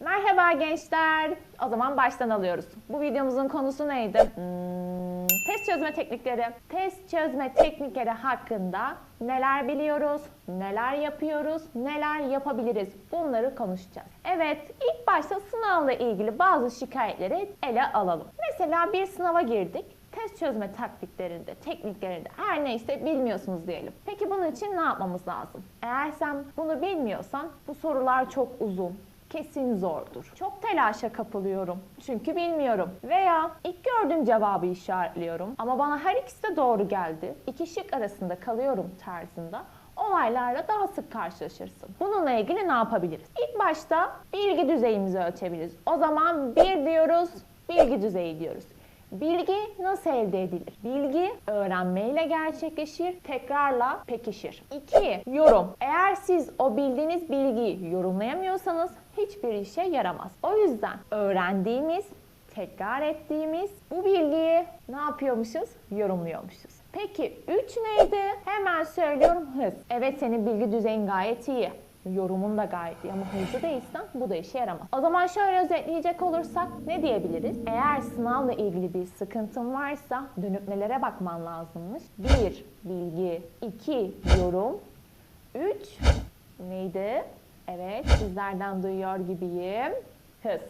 Merhaba gençler. O zaman baştan alıyoruz. Bu videomuzun konusu neydi? Hmm, test çözme teknikleri. Test çözme teknikleri hakkında neler biliyoruz, neler yapıyoruz, neler yapabiliriz bunları konuşacağız. Evet, ilk başta sınavla ilgili bazı şikayetleri ele alalım. Mesela bir sınava girdik test çözme taktiklerinde, tekniklerinde her neyse bilmiyorsunuz diyelim. Peki bunun için ne yapmamız lazım? Eğer sen bunu bilmiyorsan bu sorular çok uzun, kesin zordur. Çok telaşa kapılıyorum çünkü bilmiyorum. Veya ilk gördüğüm cevabı işaretliyorum ama bana her ikisi de doğru geldi. İki şık arasında kalıyorum tarzında olaylarla daha sık karşılaşırsın. Bununla ilgili ne yapabiliriz? İlk başta bilgi düzeyimizi ölçebiliriz. O zaman bir diyoruz, bilgi düzeyi diyoruz. Bilgi nasıl elde edilir? Bilgi öğrenmeyle gerçekleşir, tekrarla pekişir. 2. Yorum. Eğer siz o bildiğiniz bilgiyi yorumlayamıyorsanız hiçbir işe yaramaz. O yüzden öğrendiğimiz, tekrar ettiğimiz bu bilgiyi ne yapıyormuşuz? Yorumluyormuşuz. Peki 3 neydi? Hemen söylüyorum hız. Evet senin bilgi düzeyin gayet iyi. Yorumun da gayet iyi ama hızlı değilsen bu da işe yaramaz. O zaman şöyle özetleyecek olursak ne diyebiliriz? Eğer sınavla ilgili bir sıkıntın varsa dönüp nelere bakman lazımmış? 1. Bilgi 2. Yorum 3. Neydi? Evet sizlerden duyuyor gibiyim. Hız.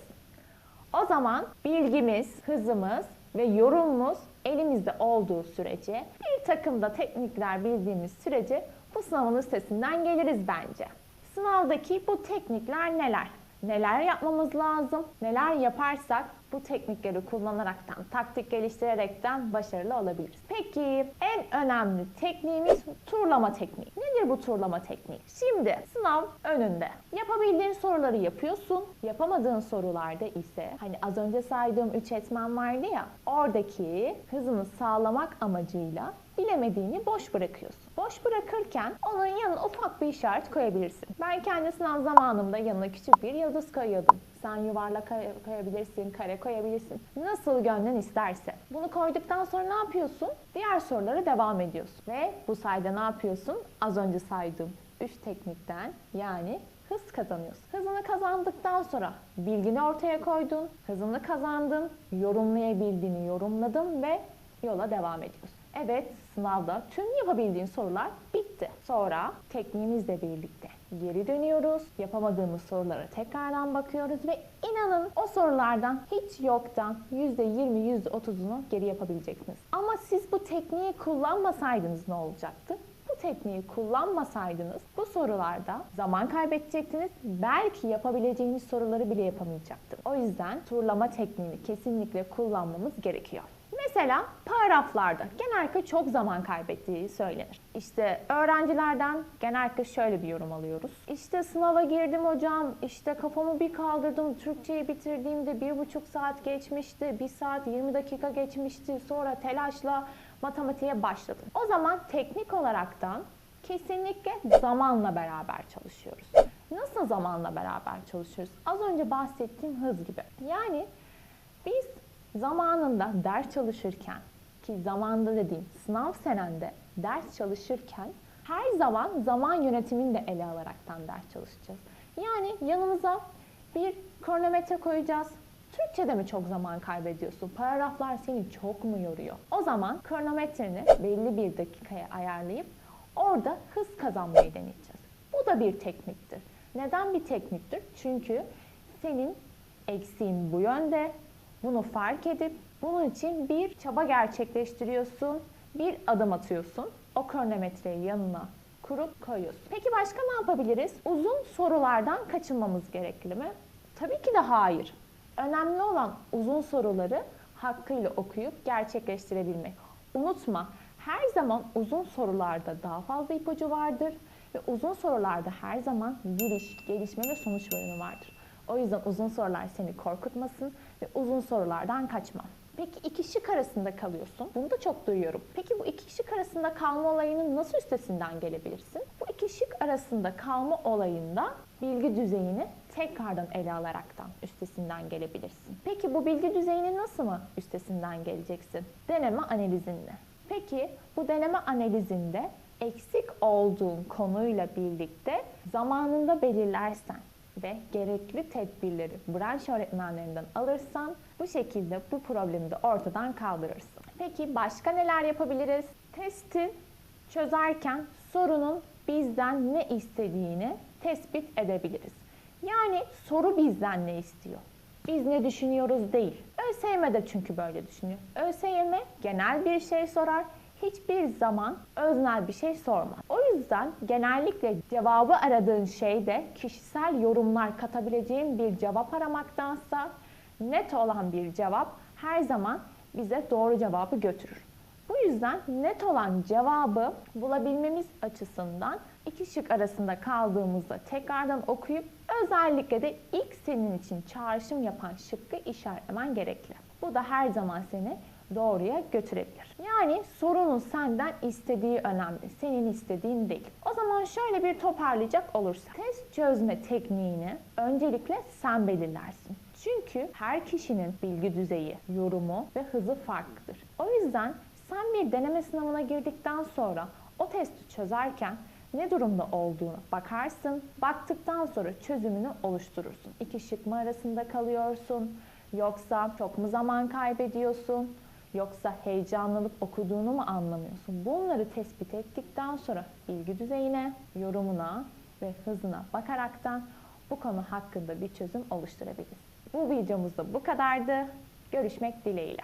O zaman bilgimiz, hızımız ve yorumumuz elimizde olduğu sürece, bir takım da teknikler bildiğimiz sürece bu sınavın üstesinden geliriz bence. Sınavdaki bu teknikler neler? Neler yapmamız lazım? Neler yaparsak bu teknikleri kullanaraktan, taktik geliştirerekten başarılı olabiliriz. Peki en önemli tekniğimiz turlama tekniği. Nedir bu turlama tekniği? Şimdi sınav önünde. Yapabildiğin soruları yapıyorsun. Yapamadığın sorularda ise hani az önce saydığım 3 etmen vardı ya oradaki hızını sağlamak amacıyla bilemediğini boş bırakıyorsun. Boş bırakırken onun yanına ufak bir işaret koyabilirsin. Ben kendi sınav zamanımda yanına küçük bir yıldız koyuyordum. Sen yuvarlak koyabilirsin, kare koyabilirsin. Nasıl gönlün isterse. Bunu koyduktan sonra ne yapıyorsun? Diğer sorulara devam ediyorsun. Ve bu sayede ne yapıyorsun? Az önce saydığım 3 teknikten yani hız kazanıyorsun. Hızını kazandıktan sonra bilgini ortaya koydun, hızını kazandın, yorumlayabildiğini yorumladın ve yola devam ediyorsun. Evet, sınavda tüm yapabildiğin sorular bitti. Sonra tekniğimizle birlikte geri dönüyoruz. Yapamadığımız sorulara tekrardan bakıyoruz ve inanın o sorulardan hiç yoktan %20, %30'unu geri yapabileceksiniz. Ama siz bu tekniği kullanmasaydınız ne olacaktı? Bu tekniği kullanmasaydınız bu sorularda zaman kaybedecektiniz. Belki yapabileceğiniz soruları bile yapamayacaktınız. O yüzden turlama tekniğini kesinlikle kullanmamız gerekiyor. Mesela paragraflarda genellikle çok zaman kaybettiği söylenir. İşte öğrencilerden genellikle şöyle bir yorum alıyoruz. İşte sınava girdim hocam, işte kafamı bir kaldırdım, Türkçeyi bitirdiğimde bir buçuk saat geçmişti, bir saat 20 dakika geçmişti, sonra telaşla matematiğe başladım. O zaman teknik olaraktan kesinlikle zamanla beraber çalışıyoruz. Nasıl zamanla beraber çalışıyoruz? Az önce bahsettiğim hız gibi. Yani biz zamanında ders çalışırken ki zamanda dediğim sınav senende ders çalışırken her zaman zaman yönetimini de ele alaraktan ders çalışacağız. Yani yanımıza bir kronometre koyacağız. Türkçe'de mi çok zaman kaybediyorsun? Paragraflar seni çok mu yoruyor? O zaman kronometreni belli bir dakikaya ayarlayıp orada hız kazanmayı deneyeceğiz. Bu da bir tekniktir. Neden bir tekniktir? Çünkü senin eksiğin bu yönde, bunu fark edip bunun için bir çaba gerçekleştiriyorsun, bir adım atıyorsun. O kronometreyi yanına kurup koyuyorsun. Peki başka ne yapabiliriz? Uzun sorulardan kaçınmamız gerekli mi? Tabii ki de hayır. Önemli olan uzun soruları hakkıyla okuyup gerçekleştirebilmek. Unutma, her zaman uzun sorularda daha fazla ipucu vardır ve uzun sorularda her zaman giriş, gelişme ve sonuç bölümü vardır. O yüzden uzun sorular seni korkutmasın ve uzun sorulardan kaçma. Peki iki şık arasında kalıyorsun. Bunu da çok duyuyorum. Peki bu iki şık arasında kalma olayının nasıl üstesinden gelebilirsin? Bu iki şık arasında kalma olayında bilgi düzeyini tekrardan ele alaraktan üstesinden gelebilirsin. Peki bu bilgi düzeyini nasıl mı üstesinden geleceksin? Deneme analizinle. Peki bu deneme analizinde eksik olduğun konuyla birlikte zamanında belirlersen ve gerekli tedbirleri branş öğretmenlerinden alırsan bu şekilde bu problemi de ortadan kaldırırsın. Peki başka neler yapabiliriz? Testi çözerken sorunun bizden ne istediğini tespit edebiliriz. Yani soru bizden ne istiyor? Biz ne düşünüyoruz değil. ÖSYM de çünkü böyle düşünüyor. ÖSYM genel bir şey sorar, hiçbir zaman öznel bir şey sormaz. Yüzden genellikle cevabı aradığın şeyde kişisel yorumlar katabileceğin bir cevap aramaktansa net olan bir cevap her zaman bize doğru cevabı götürür. Bu yüzden net olan cevabı bulabilmemiz açısından iki şık arasında kaldığımızda tekrardan okuyup özellikle de ilk senin için çağrışım yapan şıkkı işaretlemen gerekli. Bu da her zaman seni doğruya götürebilir. Yani sorunun senden istediği önemli, senin istediğin değil. O zaman şöyle bir toparlayacak olursak, test çözme tekniğini öncelikle sen belirlersin. Çünkü her kişinin bilgi düzeyi, yorumu ve hızı farklıdır. O yüzden sen bir deneme sınavına girdikten sonra o testi çözerken ne durumda olduğunu bakarsın. Baktıktan sonra çözümünü oluşturursun. İki şık mı arasında kalıyorsun? Yoksa çok mu zaman kaybediyorsun? Yoksa heyecanlanıp okuduğunu mu anlamıyorsun? Bunları tespit ettikten sonra bilgi düzeyine, yorumuna ve hızına bakaraktan bu konu hakkında bir çözüm oluşturabiliriz. Bu videomuzda bu kadardı. Görüşmek dileğiyle.